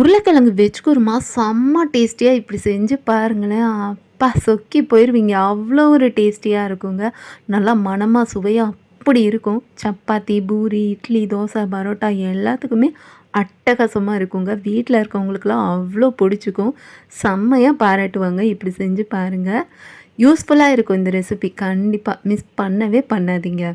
உருளைக்கிழங்கு வெஜ் குருமா செம்ம டேஸ்டியாக இப்படி செஞ்சு பாருங்களேன். அப்பா சொக்கி போயிடுவீங்க அவ்வளோ ஒரு டேஸ்டியாக இருக்குங்க. நல்லா மணமாக சுவையாக அப்படி இருக்கும். சப்பாத்தி பூரி இட்லி தோசை பரோட்டா எல்லாத்துக்குமே அட்டகாசமாக இருக்குங்க. வீட்டில் இருக்கவங்களுக்குலாம் அவ்வளோ பிடிச்சிக்கும். செம்மையாக பாராட்டுவாங்க. இப்படி செஞ்சு பாருங்கள் யூஸ்ஃபுல்லாக இருக்கும் இந்த ரெசிபி. கண்டிப்பாக மிஸ் பண்ணவே பண்ணாதீங்க.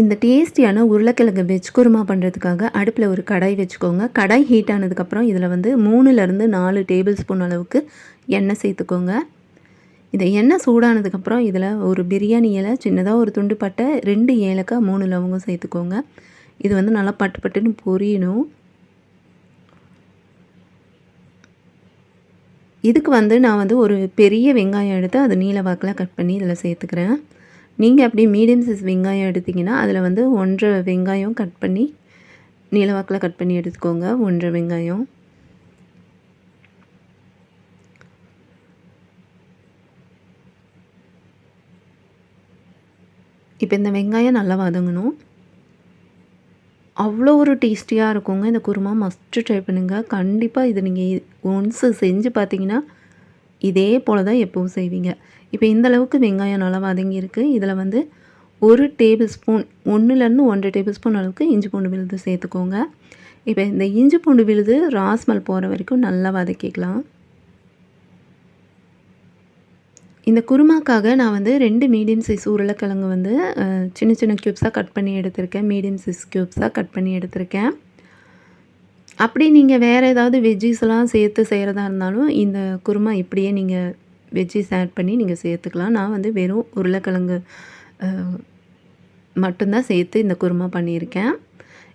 இந்த டேஸ்டியான உருளைக்கிழங்கு வெஜ் குருமா பண்ணுறதுக்காக அடுப்பில் ஒரு கடாய் வச்சுக்கோங்க. கடாய் ஹீட் ஆனதுக்கப்புறம் இதில் வந்து மூணுலேருந்து நாலு டேபிள் ஸ்பூன் அளவுக்கு எண்ணெய் சேர்த்துக்கோங்க. இந்த எண்ணெய் சூடானதுக்கப்புறம் இதில் ஒரு பிரியாணி இலை சின்னதாக ஒரு துண்டு பட்டை ரெண்டு ஏலக்காய் மூணு லவங்கம் சேர்த்துக்கோங்க. இது வந்து நல்லா பட்டு பட்டுன்னு பொரியணும். இதுக்கு வந்து நான் வந்து ஒரு பெரிய வெங்காயம் எடுத்து அதை நீல வாக்கில் கட் பண்ணி இதில் சேர்த்துக்கிறேன். நீங்கள் அப்படி மீடியம் சைஸ் வெங்காயம் எடுத்திங்கன்னா அதில் வந்து ஒன்றரை வெங்காயம் கட் பண்ணி நீளவாக்கில் கட் பண்ணி எடுத்துக்கோங்க. ஒன்றரை வெங்காயம். இப்போ இந்த வெங்காயம் நல்லா வதங்கணும். அவ்வளோ ஒரு டேஸ்டியாக இருக்குங்க. இந்த குருமா மஸ்ட்டு ட்ரை பண்ணுங்கள் கண்டிப்பாக இது நீங்கள் ஒன்ஸு செஞ்சு பார்த்தீங்கன்னா இதே போல் தான் எப்பவும் செய்வீங்க. இப்போ இந்த அளவுக்கு வெங்காயம் நல்லா வதங்கியிருக்கு இதில் வந்து ஒரு டேபிள் ஸ்பூன் ஒன்றுலேருந்து ஒன்றரை டேபிள் ஸ்பூன் அளவுக்கு இஞ்சி பூண்டு விழுது சேர்த்துக்கோங்க. இப்போ இந்த இஞ்சி பூண்டு விழுது ராஸ்மல் போகிற வரைக்கும் நல்லா வதக்கிக்கலாம். இந்த குருமாக்காக நான் வந்து ரெண்டு மீடியம் சைஸ் உருளைக்கிழங்கு வந்து சின்ன சின்ன க்யூப்ஸாக கட் பண்ணி எடுத்திருக்கேன். மீடியம் சைஸ் க்யூப்ஸாக கட் பண்ணி எடுத்திருக்கேன். அப்படி நீங்கள் வேறு ஏதாவது வெஜ்ஜீஸ்லாம் சேர்த்து செய்கிறதா இருந்தாலும் இந்த குருமா இப்படியே நீங்கள் வெஜ்ஜீஸ் ஆட் பண்ணி நீங்கள் சேர்த்துக்கலாம். நான் வந்து வெறும் உருளைக்கிழங்கு மட்டும்தான் சேர்த்து இந்த குருமா பண்ணியிருக்கேன்.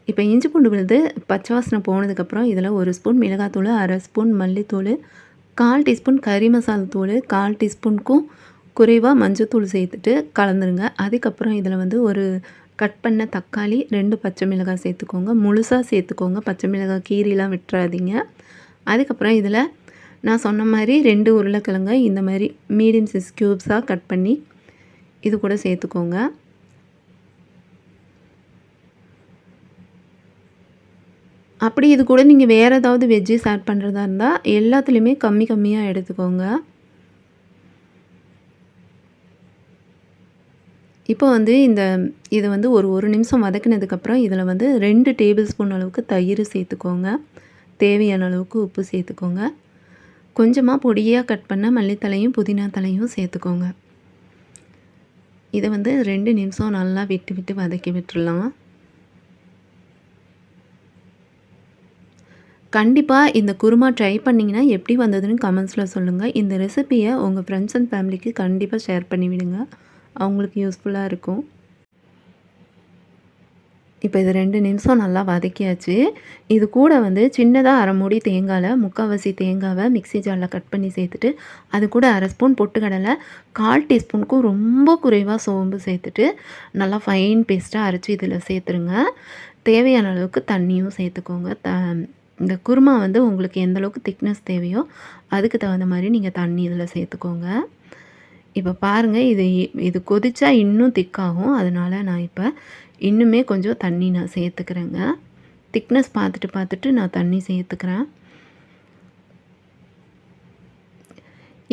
இப்போ இஞ்சி பூண்டு விழுது பச்சை வாசனை போனதுக்கப்புறம் இதில் ஒரு ஸ்பூன் மிளகாத்தூள் அரை ஸ்பூன் மல்லித்தூள் கால் டீஸ்பூன் கறி மசாலா தூள் கால் டீஸ்பூனுக்கும் குறைவாக மஞ்சத்தூள் சேர்த்துட்டு கலந்துருங்க. அதுக்கப்புறம் இதில் வந்து ஒரு கட் பண்ண தக்காளி ரெண்டு பச்சை மிளகாய் சேர்த்துக்கோங்க. முழுசாக சேர்த்துக்கோங்க. பச்சை மிளகாய் கீரிலாம் விட்டுறாதீங்க. அதுக்கப்புறம் இதில் நான் சொன்ன மாதிரி ரெண்டு உருளைக்கிழங்கு இந்த மாதிரி மீடியம் சைஸ் க்யூப்ஸாக கட் பண்ணி இது கூட சேர்த்துக்கோங்க. அப்படி இது கூட நீங்கள் வேறு ஏதாவது வெஜ்ஜஸ் ஆட் பண்ணுறதா இருந்தால் எல்லாத்துலேயுமே கம்மி கம்மியாக எடுத்துக்கோங்க. இப்போ வந்து இந்த இதை வந்து ஒரு ஒரு நிமிஷம் வதக்கினதுக்கப்புறம் இதில் வந்து ரெண்டு டேபிள் ஸ்பூன் அளவுக்கு தயிர் சேர்த்துக்கோங்க. தேவையான அளவுக்கு உப்பு சேர்த்துக்கோங்க. கொஞ்சமாக பொடியாக கட் பண்ண மல்லித்தலையும் புதினா தலையும் சேர்த்துக்கோங்க. இதை வந்து ரெண்டு நிமிஷம் நல்லா விட்டு விட்டு வதக்கி விட்டுடலாம் கண்டிப்பாக இந்த குருமா ட்ரை பண்ணிங்கன்னா எப்படி வந்ததுன்னு கமெண்ட்ஸில் சொல்லுங்கள் இந்த ரெசிப்பியை உங்கள் ஃப்ரெண்ட்ஸ் அண்ட் ஃபேமிலிக்கு கண்டிப்பாக ஷேர் பண்ணிவிடுங்க. அவங்களுக்கு யூஸ்ஃபுல்லாக இருக்கும். இப்போ இது ரெண்டு நிமிஷம் நல்லா வதக்கியாச்சு. இது கூட வந்து சின்னதாக அரை மூடி தேங்காயில் முக்கால்வாசி தேங்காவை மிக்சி ஜாரில் கட் பண்ணி சேர்த்துட்டு அது கூட அரை ஸ்பூன் பொட்டுக்கடலை கால் டீஸ்பூனுக்கும் ரொம்ப குறைவாக சோம்பு சேர்த்துட்டு நல்லா ஃபைன் பேஸ்ட்டாக அரைச்சி இதில் சேர்த்துருங்க. தேவையான அளவுக்கு தண்ணியும் சேர்த்துக்கோங்க. த இந்த குருமா வந்து உங்களுக்கு எந்த அளவுக்கு திக்னஸ் தேவையோ அதுக்கு தகுந்த மாதிரி நீங்கள் தண்ணி இதில் சேர்த்துக்கோங்க. இப்போ பாருங்கள் இது இது கொதிச்சா இன்னும் திக்காகும். அதனால் நான் இப்போ இன்னுமே கொஞ்சம் தண்ணி நான் சேர்த்துக்கிறேங்க. திக்னஸ் பார்த்துட்டு பார்த்துட்டு நான் தண்ணி சேர்த்துக்கிறேன்.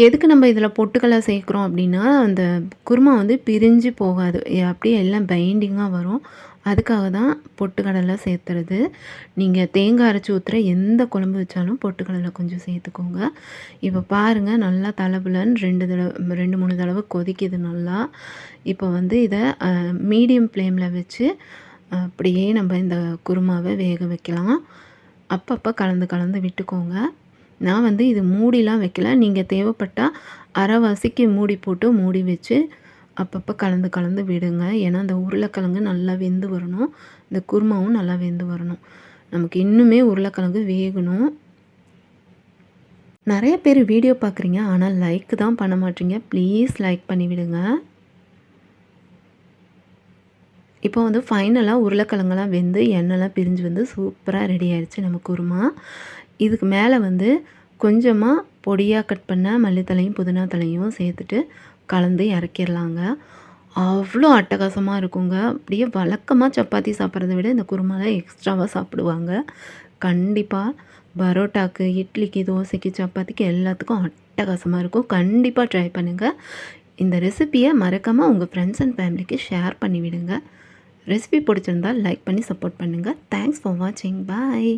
எதுக்கு நம்ம இதில் பொட்டுக்கடலை சேர்க்குறோம் அப்படின்னா அந்த குருமா வந்து பிரிஞ்சு போகாது. அப்படியே எல்லாம் பைண்டிங்காக வரும். அதுக்காக தான் பொட்டுக்கடலை சேர்த்துறது. நீங்கள் தேங்காய் அரைச்சி ஊற்றுற எந்த குழம்பு வச்சாலும் பொட்டுக்கடலை கொஞ்சம் சேர்த்துக்கோங்க. இப்போ பாருங்கள் நல்லா தலைப்புலன்னு ரெண்டு தடவை ரெண்டு மூணு தடவை கொதிக்குது நல்லா. இப்போ வந்து இதை மீடியம் ஃப்ளேமில் வச்சு அப்படியே நம்ம இந்த குருமாவை வேக வைக்கலாம். அப்பப்போ கலந்து கலந்து விட்டுக்கோங்க. நான் வந்து இது மூடிலாம் வைக்கல. நீங்கள் தேவைப்பட்டால் அரைவாசிக்கு மூடி போட்டு மூடி வச்சு அப்பப்போ கலந்து கலந்து விடுங்க. ஏன்னா அந்த உருளைக்கிழங்கு நல்லா வெந்து வரணும். இந்த குருமாவும் நல்லா வெந்து வரணும். நமக்கு இன்னுமே உருளைக்கிழங்கு வேகணும். நிறைய பேர் வீடியோ பார்க்குறீங்க. ஆனால் லைக் தான் பண்ண மாட்டீங்க. ப்ளீஸ் லைக் பண்ணி விடுங்க. இப்போ வந்து ஃபைனலாக உருளைக்கிழங்கெல்லாம் வெந்து எண்ணெய்லாம் பிரிஞ்சு வந்து சூப்பராக ரெடி ஆயிடுச்சு நம்ம குருமா. இதுக்கு மேலே வந்து கொஞ்சமாக பொடியாக கட் பண்ண மல்லித்தலையும் புதினா தலையும் சேர்த்துட்டு கலந்து இறக்கிடலாங்க அவ்வளோ அட்டகாசமாக இருக்குங்க. அப்படியே வழக்கமாக சப்பாத்தி சாப்பிட்றத விட இந்த குருமாலாம் எக்ஸ்ட்ராவாக சாப்பிடுவாங்க. கண்டிப்பாக பரோட்டாக்கு, இட்லிக்கு, தோசைக்கு, சப்பாத்திக்கு எல்லாத்துக்கும் அட்டகாசமாக இருக்கும். கண்டிப்பாக ட்ரை பண்ணுங்கள் இந்த ரெசிப்பியை மறக்காமல் உங்கள் ஃப்ரெண்ட்ஸ் அண்ட் ஃபேமிலிக்கு ஷேர் பண்ணிவிடுங்க ரெசிபி பிடிச்சிருந்தா லைக் பண்ணி சப்போர்ட் பண்ணுங்கள் தேங்க்ஸ் ஃபார் வாட்சிங். பாய்.